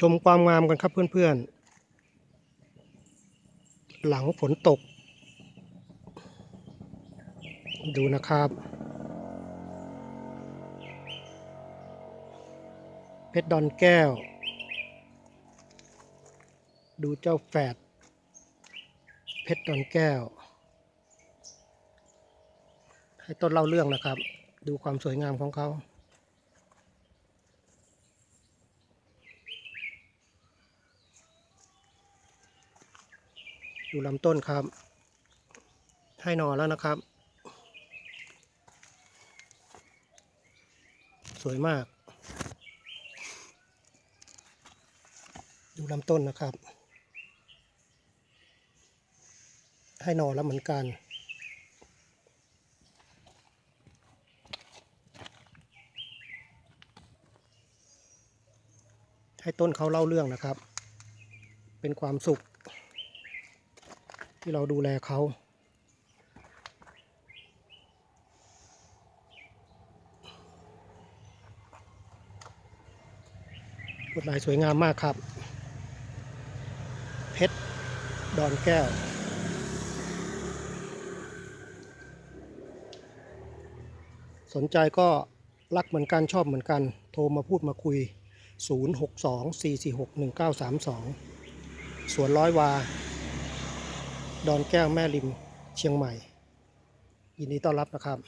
ชมความงามกันครับเพื่อนๆ หลังฝนตก ดูนะครับ เพชรดอนแก้ว ดูเจ้าแฝด เพชรดอนแก้ว ให้ต้นเล่าเรื่องนะครับ ดูความสวยงามของเขา ดูลำต้นครับ ให้หนอแล้วนะครับ สวยมาก ดูลำต้นนะครับ ให้หนอแล้วเหมือนกันให้ต้นเขาเล่าเรื่องนะครับ เป็นความสุข ที่เราดูแลเขาลวดลายสวยงามมากครับ เพชร ดอนแก้ว สนใจก็รักเหมือนกันชอบเหมือนกัน โทรมาพูดมาคุย 062-446-1932 สวนร้อยวา ดอนแก้วแม่ริมเชียงใหม่ ยินดีต้อนรับนะครับ